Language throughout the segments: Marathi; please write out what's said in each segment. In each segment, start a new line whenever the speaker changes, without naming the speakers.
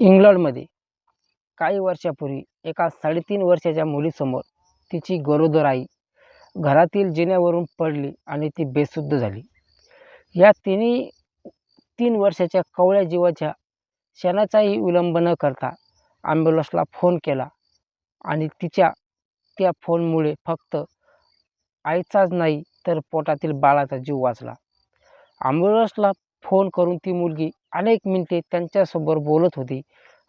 इंग्लंडमध्ये. काही वर्षापूर्वी एका साडेतीन वर्षाच्या मुलीसमोर तिची गरोदर आई घरातील जिन्यावरून पडली आणि ती बेशुद्ध झाली. या तिन्ही तीन वर्षाच्या कवळ्या जीवाच्या क्षणाचाही विलंब न करता ॲम्ब्युलन्सला फोन केला आणि तिच्या त्या फोनमुळे फक्त आईचाच नाही तर पोटातील बाळाचा जीव वाचला. ॲम्ब्युलन्सला फोन करून ती मुलगी अनेक मिनिटे त्यांच्यासोबत बोलत होती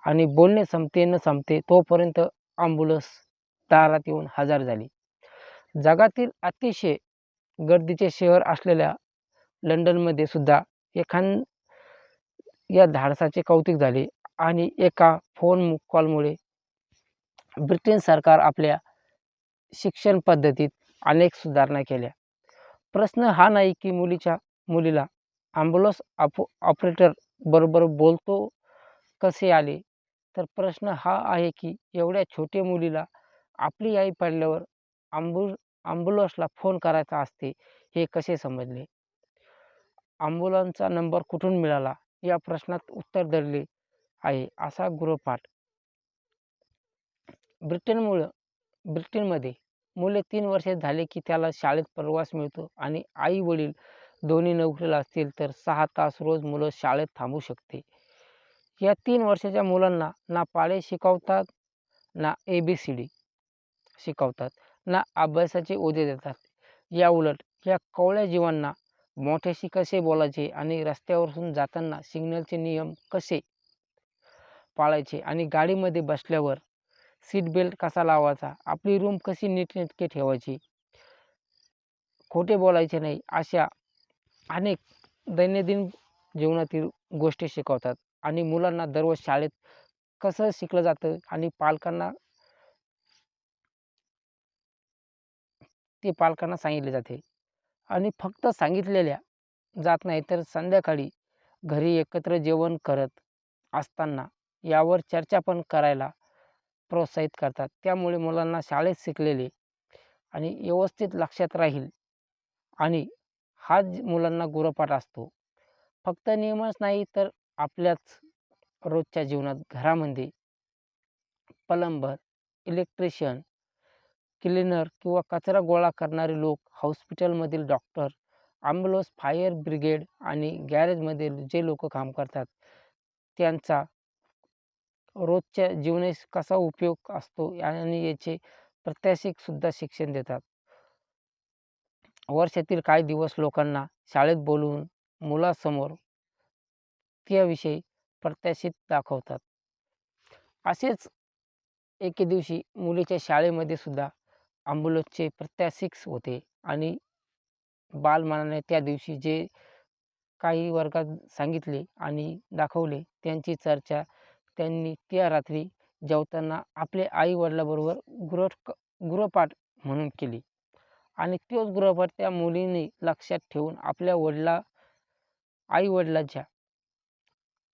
आणि बोलणे संपते न संपते तोपर्यंत ॲम्ब्युलन्स दारात येऊन हजर झाली. जगातील अतिशय गर्दीचे शहर असलेल्या लंडनमध्ये सुद्धा एखान या धाडसाचे कौतुक झाले आणि एका फोन कॉलमुळे ब्रिटन सरकार आपल्या शिक्षण पद्धतीत अनेक सुधारणा केल्या. प्रश्न हा नाही की मुलीच्या मुलीला ॲम्ब्युलन्स ऑप ऑपरेटर बरोबर बोलतो कसे आले? तर प्रश्न हा आहे की एवढ्या छोट्या मुलीला आपली आई पडल्यावर आंबु ॲम्ब्युलन्सला फोन करायचा असते हे कसे समजले? ॲम्ब्युलन्सचा नंबर कुठून मिळाला? या प्रश्नात उत्तर दडले आहे असा गृहपाठ. ब्रिटनमुळं ब्रिटनमध्ये मुले तीन वर्षे झाले की त्याला शाळेत प्रवास मिळतो आणि आई वडील दोन्ही नोकरीला असतील तर सहा तास रोज मुलं शाळेत थांबू शकते. या तीन वर्षाच्या मुलांना ना पाळे शिकवतात ना ए बी सी डी शिकवतात ना अभ्यासाचे ओझे देतात. या उलट या कवळ्या जीवांना मोठ्याशी कसे बोलायचे आणि रस्त्यावरून जाताना सिग्नलचे नियम कसे पाळायचे आणि गाडीमध्ये बसल्यावर सीट बेल्ट कसा लावायचा आपली रूम कशी नीटनेटके ठेवायची खोटे बोलायचे नाही अशा अनेक दैनंदिन जीवनातील गोष्टी शिकवतात आणि मुलांना दररोज शाळेत कसं शिकलं जातं आणि पालकांना ते पालकांना सांगितले जाते. आणि फक्त सांगितलेल्या जात नाही तर संध्याकाळी घरी एकत्र जेवण करत असताना यावर चर्चा पण करायला प्रोत्साहित करतात. त्यामुळे मुलांना शाळेत शिकलेले आणि व्यवस्थित लक्षात राहील आणि हाच मुलांना गृहपाठ असतो. फक्त नियमच नाही तर आपल्याच रोजच्या जीवनात घरामध्ये पलंबर इलेक्ट्रिशियन क्लिनर किंवा कचरा गोळा करणारे लोक हॉस्पिटलमधील डॉक्टर ॲम्ब्युलन्स फायर ब्रिगेड आणि गॅरेजमधील जे लोक काम करतात त्यांचा रोजच्या जीवनास कसा उपयोग असतो आणि याचे प्रात्यक्षिकसुद्धा शिक्षण देतात. वर्षातील काही दिवस लोकांना शाळेत बोलवून मुलासमोर त्याविषयी प्रत्याशित दाखवतात. असेच एके दिवशी मुलीच्या शाळेमध्ये सुद्धा ॲम्ब्युलन्सचे प्रत्याशिक्स होते आणि बालमानाने त्या दिवशी जे काही वर्गात सांगितले आणि दाखवले त्यांची चर्चा त्यांनी त्या रात्री जेवताना आपल्या आईवडिलाबरोबर गृह गृहपाठ म्हणून केली. आणि तोच गृहपाठ त्या मुलीने लक्षात ठेवून आपल्या वडिला आईवडिलांच्या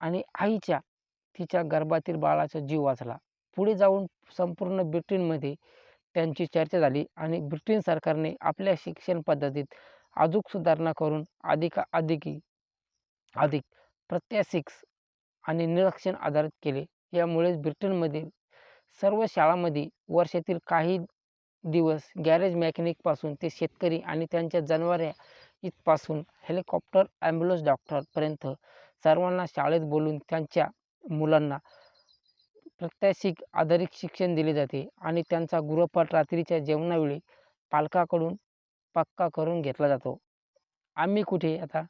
आणि आईच्या तिच्या गर्भातील बाळाचा जीव वाचला. पुढे जाऊन संपूर्ण ब्रिटनमध्ये त्यांची चर्चा झाली आणि ब्रिटन सरकारने आपल्या शिक्षण पद्धतीत अजूक सुधारणा करून अधिकाधिकी अधिक प्रत्याशिक्स आणि निरीक्षण आधारित केले. यामुळेच ब्रिटनमधील सर्व शाळांमध्ये वर्षातील काही दिवस गॅरेज मेकॅनिकपासून ते शेतकरी आणि त्यांच्या जनावरे इथपासून हेलिकॉप्टर ॲम्ब्युलन्स डॉक्टरपर्यंत सर्वांना शाळेत बोलून त्यांच्या मुलांना प्रत्याशिक आधारित शिक्षण दिले जाते आणि त्यांचा गृहपाठ रात्रीच्या जेवणावेळी पालकाकडून पक्का करून घेतला जातो. आम्ही कुठे? आता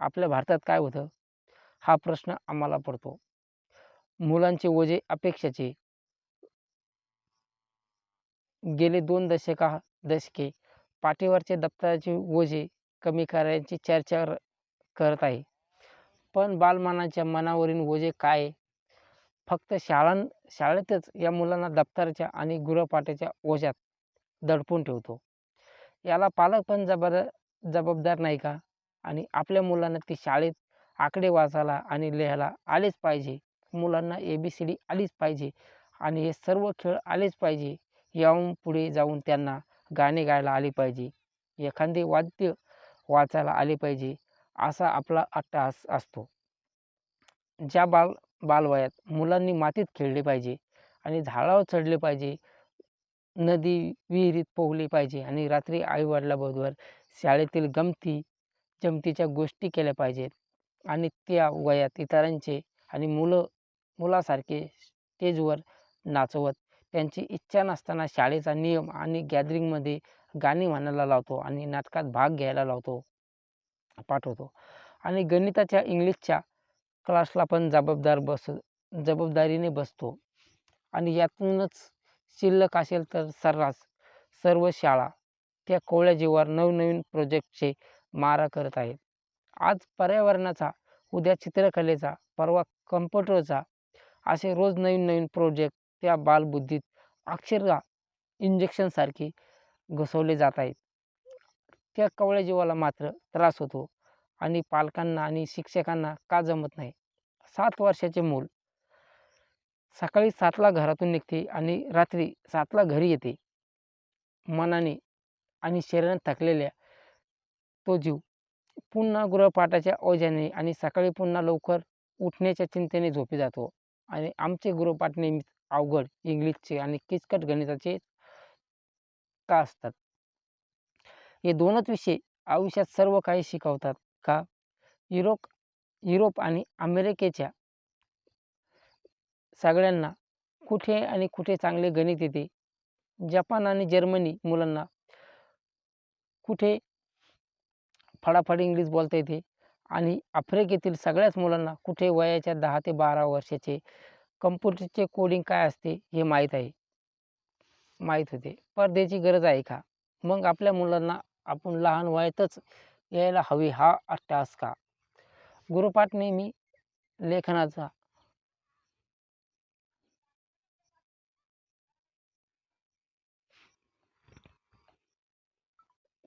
आपल्या भारतात काय होतं? हा प्रश्न आम्हाला पडतो. मुलांचे ओझे अपेक्षाचे गेले दोन दशका दशके पाठीवरचे दप्तराचे ओझे कमी करायची चर्चा करत आहे. पण बालमानाच्या मनावरील ओझे काय फक्त शाळां शाळेतच या मुलांना दप्तराच्या आणि गृहपाठाच्या ओझ्यात दडपून ठेवतो. याला पालक पण जबाद जबाबदार नाही का? आणि आपल्या मुलांना ती शाळेत आकडे वाचायला आणि लिहायला आलेच पाहिजे. मुलांना ए बी सी डी आलीच पाहिजे आणि हे सर्व खेळ आलेच पाहिजे. याहून पुढे जाऊन त्यांना गाणे गायला आले पाहिजे. एखादे वाद्य वाचायला आले पाहिजे असा आपला अट्टहास असतो. ज्या बाल बालवयात मुलांनी मातीत खेळले पाहिजे आणि झाडावर चढले पाहिजे नदी विहिरीत पोहले पाहिजे आणि रात्री आईवडिलाबरोबर शाळेतील गमती जमतीच्या गोष्टी केल्या पाहिजेत आणि त्या वयात इतरांचे आणि मुलं मुलासारखे स्टेजवर नाचवत त्यांची इच्छा नसताना शाळेचा नियम आणि गॅदरिंगमध्ये गाणी म्हणायला लावतो आणि नाटकात भाग घ्यायला लावतो पाठवतो. आणि गणिताच्या इंग्लिशच्या क्लासला पण जबाबदार बस जबाबदारीने बसतो. आणि यातूनच शिल्लक असेल तर सर्रास सर्व शाळा त्या कोवळ्या जीवावर नवनवीन प्रोजेक्टचे मारा करत आहेत. आज पर्यावरणाचा उद्या चित्रकलेचा परवा कम्प्युटरचा असे रोज नवीन नवीन प्रोजेक्ट त्या बालबुद्धीत अक्षरशः इंजेक्शनसारखे घुसवले जात आहेत. त्या कवळ्या जीवाला मात्र त्रास होतो आणि पालकांना आणि शिक्षकांना का जमत नाही? सात वर्षाचे मूल सकाळी सातला घरातून निघते आणि रात्री सातला घरी येते. मनाने आणि शरीराने थकलेल्या तो जीव पुन्हा गृहपाठाच्या ओझ्याने आणि सकाळी पुन्हा लवकर उठण्याच्या चिंतेने झोपी जातो आणि आमचे गृहपाठ नेहमीच अवघड इंग्लिशचे आणि किचकट गणिताचे का असतात? हे दोनच विषय आयुष्यात सर्व काही शिकवतात का? युरोप युरोप आणि अमेरिकेच्या सगळ्यांना कुठे आणि कुठे चांगले गणित येते? जपान आणि जर्मनी मुलांना कुठे फडाफड इंग्लिश बोलता येते? आणि आफ्रिकेतील सगळ्याच मुलांना कुठे वयाच्या दहा ते बारा वर्षाचे कम्प्युटरचे कोडिंग काय असते हे माहीत आहे. माहीत होते. स्पर्धेची गरज आहे का? मग आपल्या मुलांना आपण लहान वयातच यायला हवी हा अट्टास का? गुरुपाठ नेहमी लेखनाचा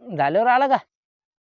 झाल्यावर आला का?